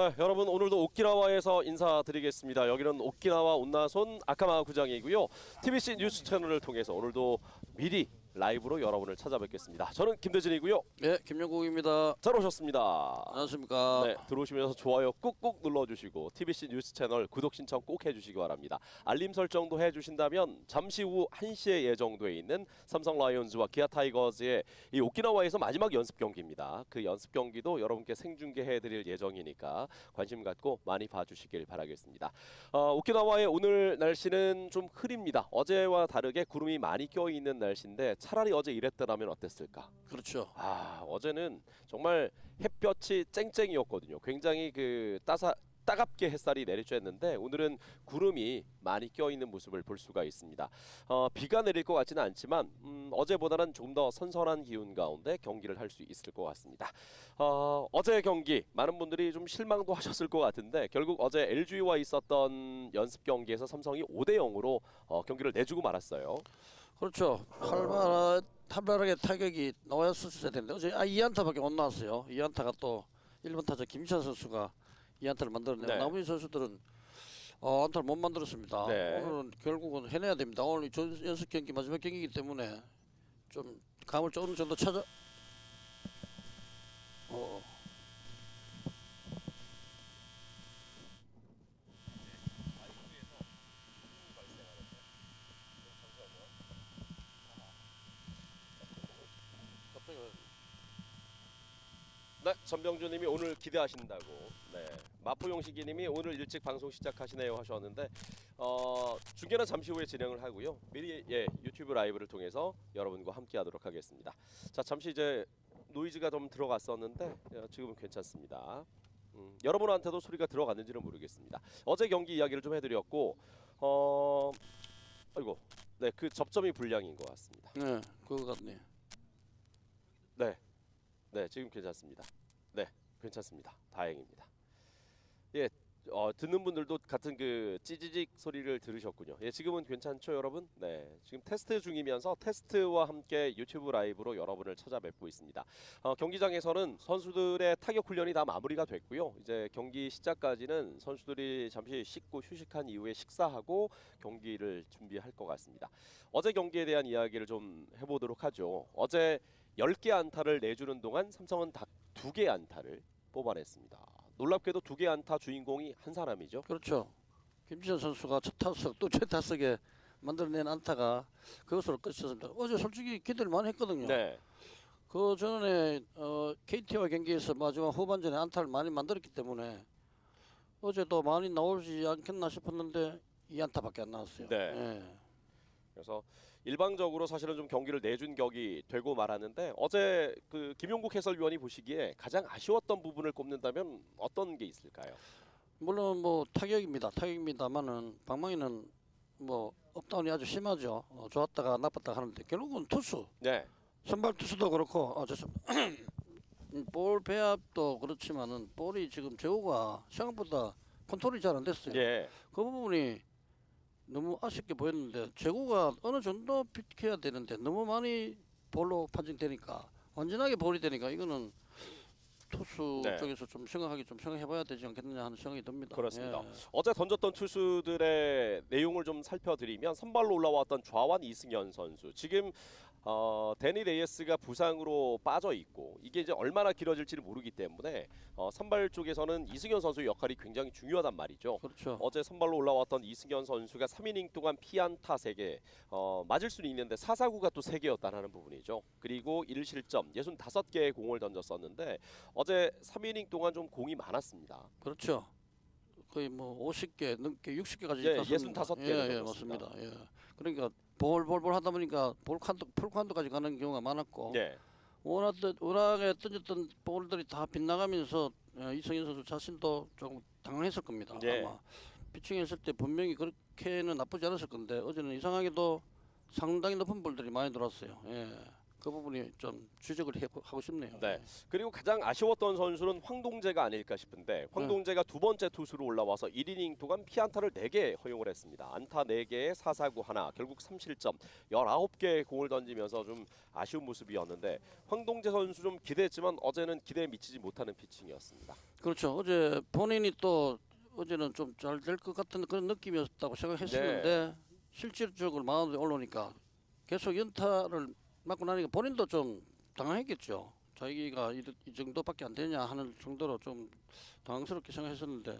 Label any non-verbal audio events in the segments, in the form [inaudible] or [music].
네, 여러분 오늘도 오키나와에서 인사드리겠습니다. 여기는 오키나와 온나손 아카마 구장이고요. TBC 뉴스 채널을 통해서 오늘도 미리 라이브로 여러분을 찾아뵙겠습니다. 저는 김대진이고요. 네, 김영국입니다. 잘 오셨습니다. 안녕하십니까? 네, 들어오시면서 좋아요 꾹꾹 눌러주시고 TBC 뉴스 채널 구독 신청 꼭 해주시기 바랍니다. 알림 설정도 해주신다면 잠시 후 1시에 예정돼 있는 삼성 라이온즈와 기아 타이거즈의 이 오키나와에서 마지막 연습 경기입니다. 그 연습 경기도 여러분께 생중계해드릴 예정이니까 관심 갖고 많이 봐주시길 바라겠습니다. 어, 오키나와의 오늘 날씨는 좀 흐립니다. 어제와 다르게 구름이 많이 껴있는 날씨인데 차라리 어제 이랬더라면 어땠을까? 그렇죠. 아 어제는 정말 햇볕이 쨍쨍이었거든요. 굉장히 그 따사 따갑게 햇살이 내리쬐는데 오늘은 구름이 많이 껴있는 모습을 볼 수가 있습니다. 어, 비가 내릴 것 같지는 않지만 음, 어제보다는 좀 더 선선한 기운 가운데 경기를 할 수 있을 것 같습니다. 어, 어제 경기 많은 분들이 좀 실망도 [laughs] 하셨을 것 같은데 결국 어제 LG와 있었던 연습 경기에서 삼성이 5대 0으로 어, 경기를 내주고 말았어요. 그렇죠. 활발 활발하게 타격이 나왔었어야 되는데 어제 아 2안타밖에 못 나왔어요. 2안타가 또 1번 타자 김시환 선수가 2안타를 만들었네요. 네. 나머지 선수들은 어, 안타를 못 만들었습니다. 네. 오늘은 결국은 해내야 됩니다. 오늘 전- 연습 경기 마지막 경기이기 때문에 좀 감을 좀 어느 정도 찾아 어, 네, 전병주님이 오늘 기대하신다고. 네, 마포용식이님이 오늘 일찍 방송 시작하시네요 하셨는데 어, 중계는 잠시 후에 진행을 하고요. 미리 예 유튜브 라이브를 통해서 여러분과 함께하도록 하겠습니다. 자, 잠시 이제 노이즈가 좀 들어갔었는데 어, 지금은 괜찮습니다. 음, 여러분한테도 소리가 들어갔는지는 모르겠습니다. 어제 경기 이야기를 좀 해드렸고, 어, 아이고, 네, 그 접점이 불량인 것 같습니다. 네, 그거 같네. 네, 네 지금 괜찮습니다. 네, 괜찮습니다. 다행입니다. 예, 어, 듣는 분들도 같은 그 찌지직 소리를 들으셨군요. 예, 지금은 괜찮죠, 여러분? 네, 지금 테스트 중이면서 테스트와 함께 유튜브 라이브로 여러분을 찾아뵙고 있습니다. 어, 경기장에서는 선수들의 타격 훈련이 다 마무리가 됐고요. 이제 경기 시작까지는 선수들이 잠시 씻고 휴식한 이후에 식사하고 경기를 준비할 것 같습니다. 어제 경기에 대한 이야기를 좀 해보도록 하죠. 어제 10개 안타를 내주는 동안 삼성은 딱 2개 안타를 뽑아냈습니다. 놀랍게도 2개 안타 주인공이 한 사람이죠. 그렇죠. 김지현 선수가 첫 타석 또 최타석에 만들어낸 안타가 그것으로 끝이었습니다. 어제 솔직히 기대를 많이 했거든요. 네. 그 전에 어, KT와 경기에서 마지막 후반전에 안타를 많이 만들었기 때문에 어제도 많이 나오지 않겠나 싶었는데 이 안타밖에 안 나왔어요. 네. 예. 그래서 일방적으로 사실은 좀 경기를 내준 격이 되고 말았는데 어제 그 김용국 해설위원이 보시기에 가장 아쉬웠던 부분을 꼽는다면 어떤 게 있을까요? 물론 뭐 타격입니다. 타격입니다만은 방망이는 뭐 업다운이 아주 심하죠. 어, 좋았다가 나빴다가 하는데 결국은 투수 네. 선발 투수도 그렇고 어, 죄송합니다. 음, 볼 배합도 그렇지만은 볼이 지금 제호가 생각보다 컨트롤이 잘 안 됐어요. 예. 그 부분이 너무 아쉽게 보였는데 제구가 어느 정도 비켜야 되는데 너무 많이 볼로 판정되니까 완전하게 볼이 되니까 이거는 투수 네. 쪽에서 좀 생각하기 좀 생각해봐야 되지 않겠느냐 하는 생각이 듭니다. 그렇습니다. 예. 어제 던졌던 투수들의 내용을 좀 살펴드리면 선발로 올라왔던 좌완 이승현 선수 지금 어, 데니 레이스가 부상으로 빠져 있고 이게 이제 얼마나 길어질지를 모르기 때문에 어, 선발 쪽에서는 이승현 선수의 역할이 굉장히 중요하단 말이죠. 그렇죠. 어제 선발로 올라왔던 이승현 선수가 3이닝 동안 피안타 3개 어, 맞을 수는 있는데 사사구가 또 3개였다는 부분이죠. 그리고 1실점 65개의 공을 던졌었는데 어제 3이닝 동안 좀 공이 많았습니다. 그렇죠. 거의 뭐 50개 넘게 60개까지 예, 갔습니다. 65 개를 예, 예. 맞습니다. 예. 그러니까 볼볼볼 하다 보니까 볼 칸도 풀 칸도까지 가는 경우가 많았고 네. 워낙 워낙에 던졌던 볼들이 다 빗나가면서 어, 이성현 선수 자신도 조금 당황했을 겁니다. 예. 아마 피칭했을 때 분명히 그렇게는 나쁘지 않았을 건데 어제는 이상하게도 상당히 높은 볼들이 많이 들어왔어요. 예. 그 부분이 좀 지적을 해, 하고 싶네요. 네. 그리고 가장 아쉬웠던 선수는 황동재가 아닐까 싶은데 황동재가 두 번째 투수로 올라와서 1이닝 동안 피안타를 4개 허용을 했습니다. 안타 4개에 사사구 하나, 결국 3실점 19개의 공을 던지면서 좀 아쉬운 모습이었는데 황동재 선수 좀 기대했지만 어제는 기대에 미치지 못하는 피칭이었습니다. 그렇죠. 어제 본인이 또 어제는 좀 잘 될 것 같은 그런 느낌이었다고 생각했었는데 네. 실질적으로 마운드에 올라오니까 계속 연타를 맞고 나니까 본인도 좀 당황했겠죠. 자기가 이, 이 정도밖에 안 되냐 하는 정도로 좀 당황스럽게 생각했었는데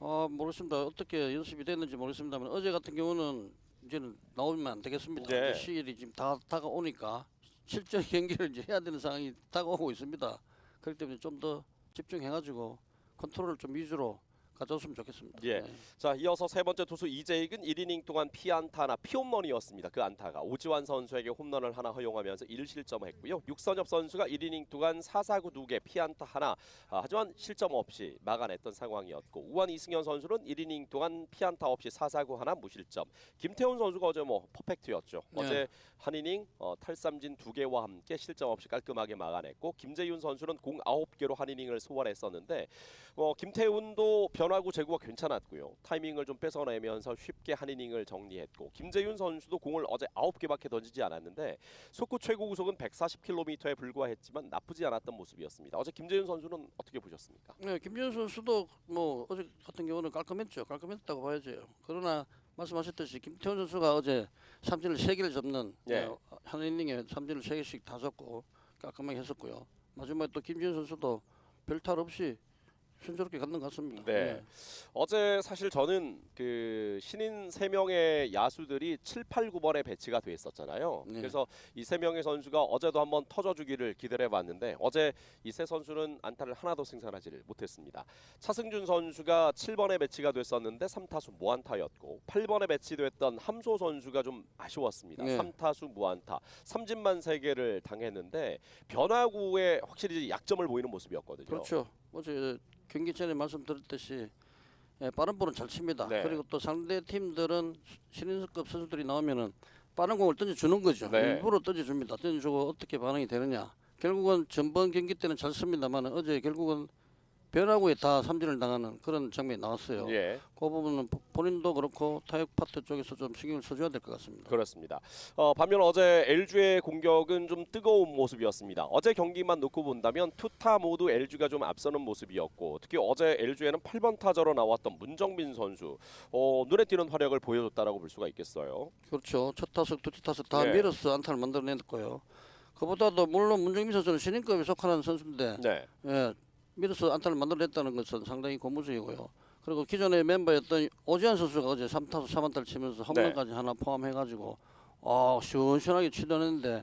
아 모르겠습니다. 어떻게 연습이 됐는지 모르겠습니다만 어제 같은 경우는 이제는 나오면 안 되겠습니다. 네. 시일이 지금 다 다가오니까 실전 [laughs] 경기를 이제 해야 되는 상황이 다가오고 있습니다. 그렇기 때문에 좀 더 집중해가지고 컨트롤을 좀 위주로 가져왔으면 좋겠습니다. 예. 네. 자 이어서 세 번째 투수 이재익은 1이닝 동안 피안타 하나 피홈런이었습니다. 그 안타가 오지환 선수에게 홈런을 하나 허용하면서 1실점했고요. 육선엽 선수가 1이닝 동안 사사구 2개 피안타 하나 아, 하지만 실점 없이 막아냈던 상황이었고 우한 이승현 선수는 1이닝 동안 피안타 없이 사사구 하나 무실점. 김태훈 선수가 어제 뭐 퍼펙트였죠. 네. 어제 한 이닝 어, 탈삼진 2개와 함께 실점 없이 깔끔하게 막아냈고 김재윤 선수는 공 9개로 한 이닝을 소화했었는데 어, 김태훈도 변 화구 제구가 괜찮았고요. 타이밍을 좀 뺏어내면서 쉽게 한 이닝을 정리했고 김재윤 선수도 공을 어제 9개밖에 던지지 않았는데 속구 최고 구속은 140km에 불과했지만 나쁘지 않았던 모습이었습니다. 어제 김재윤 선수는 어떻게 보셨습니까? 네, 김지현 선수도 뭐 어제 같은 경우는 깔끔했죠. 깔끔했다고 봐야죠. 그러나 말씀하셨듯이 김태훈 선수가 어제 삼진을 세 개를 접는 네. 어, 한 이닝에 삼진을 세 개씩 다 접고 깔끔하게 했었고요. 마지막에 또 김지현 선수도 별탈 없이 순조롭게 갔는 것 같습니다. 네. 어제 사실 저는 그 신인 세 명의 야수들이 7, 8, 9번에 배치가 돼 있었잖아요. 네. 그래서 이 세 명의 선수가 어제도 한번 터져주기를 기대를 해봤는데 어제 이 세 선수는 안타를 하나도 생산하지를 못했습니다. 차승준 선수가 7번에 배치가 됐었는데 3타수 무안타였고 8번에 배치됐던 함소 선수가 좀 아쉬웠습니다. 네. 3타수 무안타, 삼진만 3개를 당했는데 변화구에 확실히 약점을 보이는 모습이었거든요. 그렇죠. 어제 경기 전에 말씀드렸듯이 예, 빠른 볼은 잘 칩니다. 네. 그리고 또 상대 팀들은 신인급 선수들이 나오면은 빠른 공을 던져주는 거죠. 네. 일부러 던져줍니다. 던져주고 어떻게 반응이 되느냐. 결국은 전번 경기 때는 잘 씁니다만 어제 결국은 변화구에 다 삼진을 당하는 그런 장면이 나왔어요. 예. 그 부분은 보- 본인도 그렇고 타격 파트 쪽에서 좀 신경을 써줘야 될 것 같습니다. 그렇습니다. 어, 반면 어제 LG의 공격은 좀 뜨거운 모습이었습니다. 어제 경기만 놓고 본다면 투타 모두 LG가 좀 앞서는 모습이었고 특히 어제 LG에는 8번 타자로 나왔던 문정민 선수 어, 눈에 띄는 활약을 보여줬다라고 볼 수가 있겠어요. 그렇죠. 첫 타석, 두째 타석 다 네. 밀어서 안타를 만들어냈고요. 그보다도 물론 문정민 선수는 신인급에 속하는 선수인데 네, 예, 밀어서 안타를 만들어냈다는 것은 상당히 고무적이고요. 그리고 기존의 멤버였던 오지환 선수가 어제 3타수 3안타를 치면서 홈런까지 하나 포함해가지고 아 시원시원하게 치더냈는데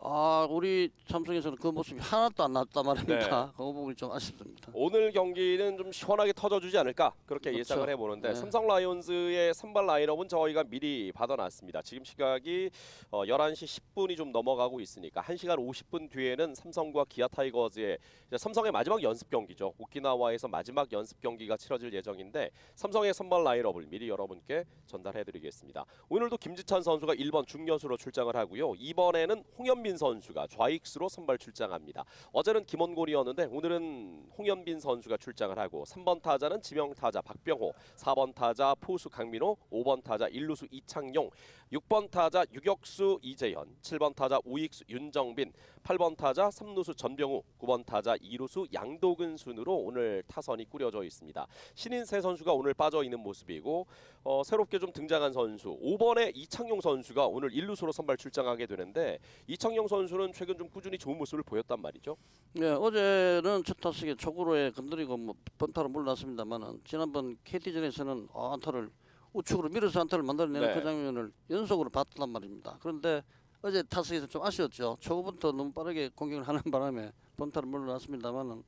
아 우리 삼성에서는 그 모습이 하나도 안 나왔단 말입니다. 네. 그 부분이 좀 아쉽습니다. 오늘 경기는 좀 시원하게 터져주지 않을까 그렇게 그렇죠. 예상을 해보는데 네. 삼성 라이온즈의 선발 라인업은 저희가 미리 받아놨습니다. 지금 시각이 어, 11시 10분이 좀 넘어가고 있으니까 1시간 50분 뒤에는 삼성과 기아 타이거즈의 삼성의 마지막 연습 경기죠. 오키나와에서 마지막 연습 경기가 치러질 예정인데 삼성의 선발 라인업을 미리 여러분께 전달해드리겠습니다. 오늘도 김지찬 선수가 1번 중견수로 출장을 하고요. 2번에는 홍현 빈 선수가 좌익수로 선발 출장합니다. 어제는 김원곤이었는데 오늘은 홍현빈 선수가 출장을 하고 3번 타자는 지명 타자 박병호, 4번 타자 포수 강민호, 5번 타자 일루수 이창용, 6번 타자 유격수 이재현, 7번 타자 우익수 윤정빈, 8번 타자 3루수 전병우, 9번 타자 2루수 양도근 순으로 오늘 타선이 꾸려져 있습니다. 신인 세 선수가 오늘 빠져 있는 모습이고 어, 새롭게 좀 등장한 선수 5번의 이창용 선수가 오늘 1루수로 선발 출장하게 되는데 이창용 선수는 최근 좀 꾸준히 좋은 모습을 보였단 말이죠. 네, 어제는 첫 타석에 초구로에 건드리고 뭐 번타로 물러났습니다만은 지난번 KT전에서는 아, 안타를 우측으로 밀어서 안타를 만들어내는 네. 그 장면을 연속으로 봤단 말입니다. 그런데 어제 타석에서 좀 아쉬웠죠. 초구부터 너무 빠르게 공격을 하는 [laughs] 바람에 번타를 물러났습니다만은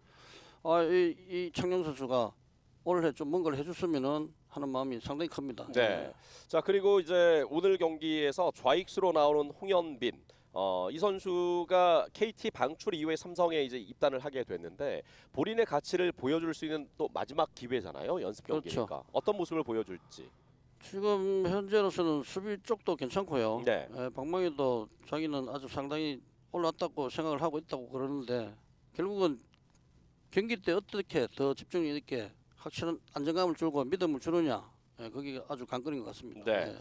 아, 이, 이 창녕 선수가 올해 좀 뭔가를 해줬으면은 하는 마음이 상당히 큽니다. 네. 자 그리고 이제 오늘 경기에서 좌익수로 나오는 홍현빈 어, 이 선수가 KT 방출 이후에 삼성에 이제 입단을 하게 됐는데 본인의 가치를 보여줄 수 있는 또 마지막 기회잖아요 연습 그렇죠. 경기니까 어떤 모습을 보여줄지 지금 현재로서는 수비 쪽도 괜찮고요. 네. 예, 방망이도 자기는 아주 상당히 올랐다고 생각을 하고 있다고 그러는데 결국은 경기 때 어떻게 더 집중 있게 확실한 안정감을 주고 믿음을 주느냐 예, 그게 아주 관건인 것 같습니다. 네. 예.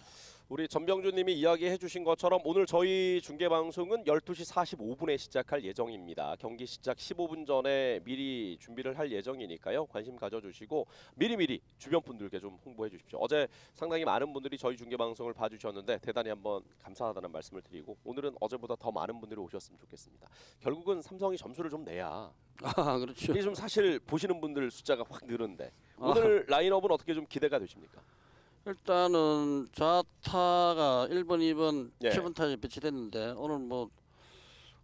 우리 전병주님이 이야기해 주신 것처럼 오늘 저희 중계 방송은 12시 45분에 시작할 예정입니다. 경기 시작 15분 전에 미리 준비를 할 예정이니까요. 관심 가져주시고 미리미리 주변 분들께 좀 홍보해 주십시오. 어제 상당히 많은 분들이 저희 중계 방송을 봐주셨는데 대단히 한번 감사하다는 말씀을 드리고 오늘은 어제보다 더 많은 분들이 오셨으면 좋겠습니다. 결국은 삼성이 점수를 좀 내야 아 그렇죠. 이게 좀 사실 보시는 분들 숫자가 확 느는데 아. 오늘 라인업은 어떻게 좀 기대가 되십니까? 일단은 좌타가 1번, 2번, 예. 7번 타에 배치됐는데 오늘 뭐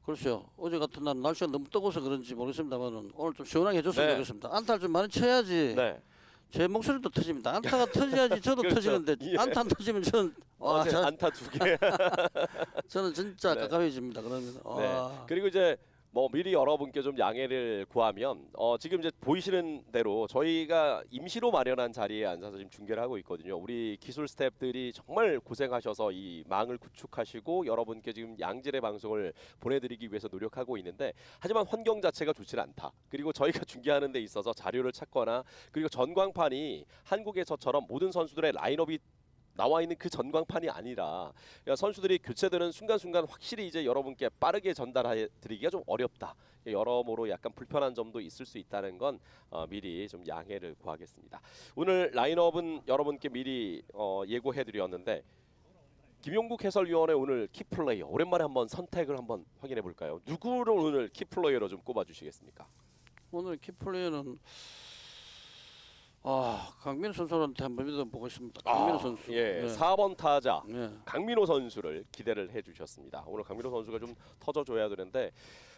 글쎄요 어제 같은 날 날씨가 너무 뜨거워서 그런지 모르겠습니다만은 오늘 좀 시원하게 해줬으면 네. 좋겠습니다. 안타를 좀 많이 쳐야지 네. 제 목소리도 터집니다. 안타가 터져야지 저도 [laughs] 그렇죠. 터지는데 예. 안타 안 터지면 저는 와, 어제 저, 안타 두 개. [laughs] 저는 진짜 네. 가까워집니다. 그러면 네. 와. 그리고 이제 뭐 미리 여러분께 좀 양해를 구하면 어 지금 이제 보이시는 대로 저희가 임시로 마련한 자리에 앉아서 지금 중계를 하고 있거든요. 우리 기술 스태프들이 정말 고생하셔서 이 망을 구축하시고 여러분께 지금 양질의 방송을 보내드리기 위해서 노력하고 있는데 하지만 환경 자체가 좋지는 않다. 그리고 저희가 [laughs] 중계하는 데 있어서 자료를 찾거나 그리고 전광판이 한국에서처럼 모든 선수들의 라인업이 나와 있는 그 전광판이 아니라 그러니까 선수들이 교체되는 순간순간 확실히 이제 여러분께 빠르게 전달해 드리기가 좀 어렵다. 여러모로 약간 불편한 점도 있을 수 있다는 건 어, 미리 좀 양해를 구하겠습니다. 오늘 라인업은 여러분께 미리 어, 예고해 드렸는데 김용국 해설위원의 오늘 키플레이어 오랜만에 한번 선택을 한번 확인해 볼까요? 누구를 오늘 키플레이어로 좀 꼽아 주시겠습니까? 오늘 키플레이어는 아 강민호 선수한테 한번 믿어보고 있습니다. 강민호 선수. 예, 네. 4번 타자 예. 강민호 선수를 기대를 해주셨습니다. 오늘 강민호 선수가 좀 터져줘야 되는데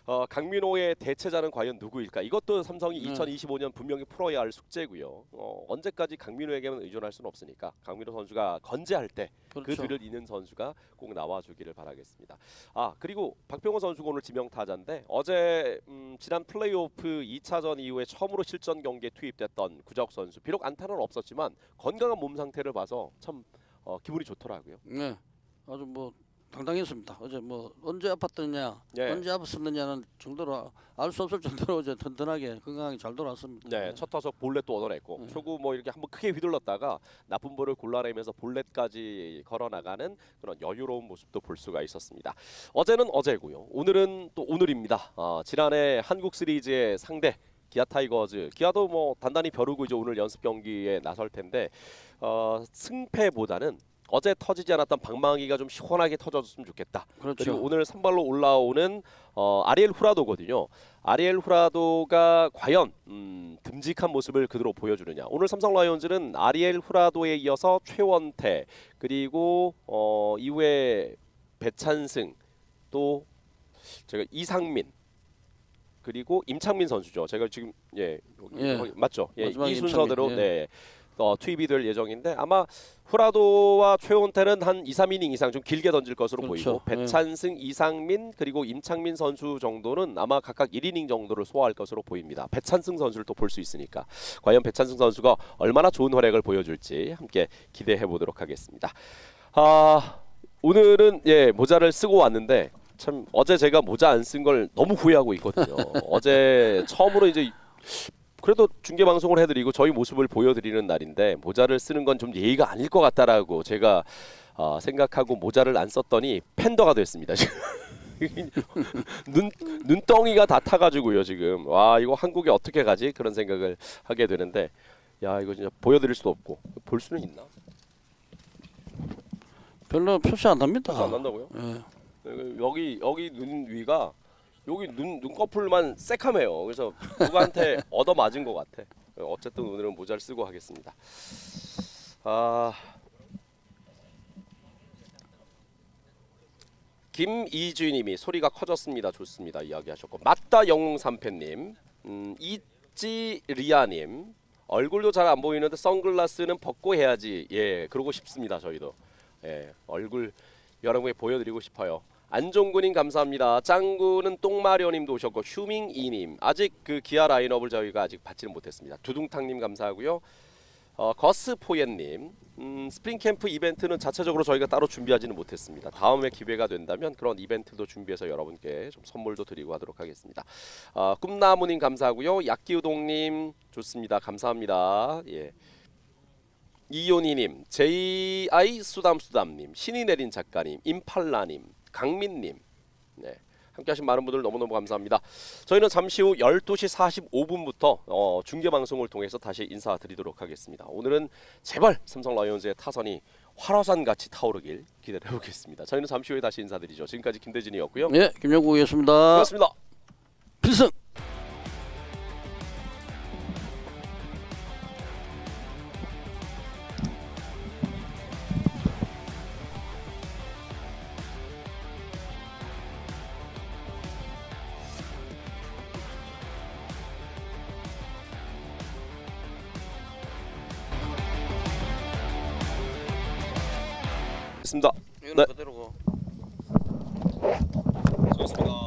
어, 강민호의 대체자는 과연 누구일까? 이것도 삼성이 네. 2025년 분명히 풀어야 할 숙제고요. 어, 언제까지 강민호에게만 의존할 수는 없으니까 강민호 선수가 건재할 때그 그렇죠. 뒤를 잇는 선수가 꼭 나와주기를 바라겠습니다. 아 그리고 박병호 선수가 오늘 지명 타자인데 어제 음, 지난 플레이오프 2차전 이후에 처음으로 실전 경기에 투입됐던 구자욱 선수 비록 안타는 없었지만 건강한 몸 상태를 봐서 참 어, 기분이 좋더라고요. 네. 아주 뭐 당당했습니다. 어제 뭐 언제 아팠느냐, 예. 언제 아팠었느냐는 정도로 알 수 없을 정도로 어제 든든하게 건강하게 잘 돌아왔습니다. 네, 첫 타석 볼넷도 얻어냈고 네. 초구 뭐 이렇게 한번 크게 휘둘렀다가 나쁜 볼을 골라내면서 볼넷까지 걸어 나가는 그런 여유로운 모습도 볼 수가 있었습니다. 어제는 어제고요. 오늘은 또 오늘입니다. 어, 지난해 한국 시리즈의 상대 기아 타이거즈 기아도 뭐 단단히 벼르고 이제 오늘 연습 경기에 나설 텐데 어, 승패보다는 어제 터지지 않았던 방망이가 좀 시원하게 터졌으면 좋겠다. 그렇죠. 그리고 오늘 선발로 올라오는 어, 아리엘 후라도거든요. 아리엘 후라도가 과연 음, 듬직한 모습을 그대로 보여주느냐. 오늘 삼성 라이온즈는 아리엘 후라도에 이어서 최원태 그리고 어, 이후에 배찬승 또 제가 이상민 그리고 임창민 선수죠. 제가 지금 예, 예. 맞죠? 예, 이 순서대로 임창민, 예. 네. 어, 투입이 될 예정인데 아마 후라도와 최원태는 한 2, 3이닝 이상 좀 길게 던질 것으로 그렇죠. 보이고 배찬승, 이상민 그리고 임창민 선수 정도는 아마 각각 1이닝 정도를 소화할 것으로 보입니다. 배찬승 선수를 또 볼 수 있으니까 과연 배찬승 선수가 얼마나 좋은 활약을 보여줄지 함께 기대해 보도록 하겠습니다. 아 오늘은 예 모자를 쓰고 왔는데 참 어제 제가 모자 안 쓴 걸 너무 후회하고 있거든요. [laughs] 어제 처음으로 이제 그래도 중계 방송을 해드리고 저희 모습을 보여드리는 날인데 모자를 쓰는 건 좀 예의가 아닐 것 같다라고 제가 어, 생각하고 모자를 안 썼더니 팬더가 됐습니다. 지금 [laughs] 눈 눈덩이가 다 타가지고요 지금 와 이거 한국에 어떻게 가지 그런 생각을 하게 되는데 야 이거 진짜 보여드릴 수도 없고 볼 수는 있나? 별로 표시 안 납니다. 안 난다고요? 예. 여기 여기 눈 위가 여기 눈 눈꺼풀만 새카매요. 그래서 누구한테 [laughs] 얻어 맞은 것 같아. 어쨌든 오늘은 모자를 쓰고 하겠습니다. 아 김이주님이 소리가 커졌습니다. 좋습니다. 이야기하셨고 맞다 영웅삼패님, 음, 이찌리아님 얼굴도 잘 안 보이는데 선글라스는 벗고 해야지. 예, 그러고 싶습니다. 저희도 예, 얼굴 여러분에 보여드리고 싶어요. 안종근님 감사합니다. 짱구는 똥마려님도 오셨고 휴밍이님 아직 그 기아 라인업을 저희가 아직 받지는 못했습니다. 두둥탕님 감사하고요. 어, 거스포옌님 음, 스프링 캠프 이벤트는 자체적으로 저희가 따로 준비하지는 못했습니다. 다음에 기회가 된다면 그런 이벤트도 준비해서 여러분께 좀 선물도 드리고 하도록 하겠습니다. 아, 꿈나무님 감사하고요. 약기우동님 좋습니다. 감사합니다. 예. 이효니님, JI 수담수담님, 신이 내린 작가님, 임팔라님, 강민님, 네. 함께하신 많은 분들 너무너무 감사합니다. 저희는 잠시 후 12시 45분부터 어, 중계 방송을 통해서 다시 인사드리도록 하겠습니다. 오늘은 제발 삼성 라이온즈의 타선이 활화산 같이 타오르길 기대해 보겠습니다. 저희는 잠시 후에 다시 인사드리죠. 지금까지 김대진이었고요. 예, 김영국이었습니다. 고맙습니다. 필승. 있습니다. 이거는 네. 그대로고. 수고하셨습니다.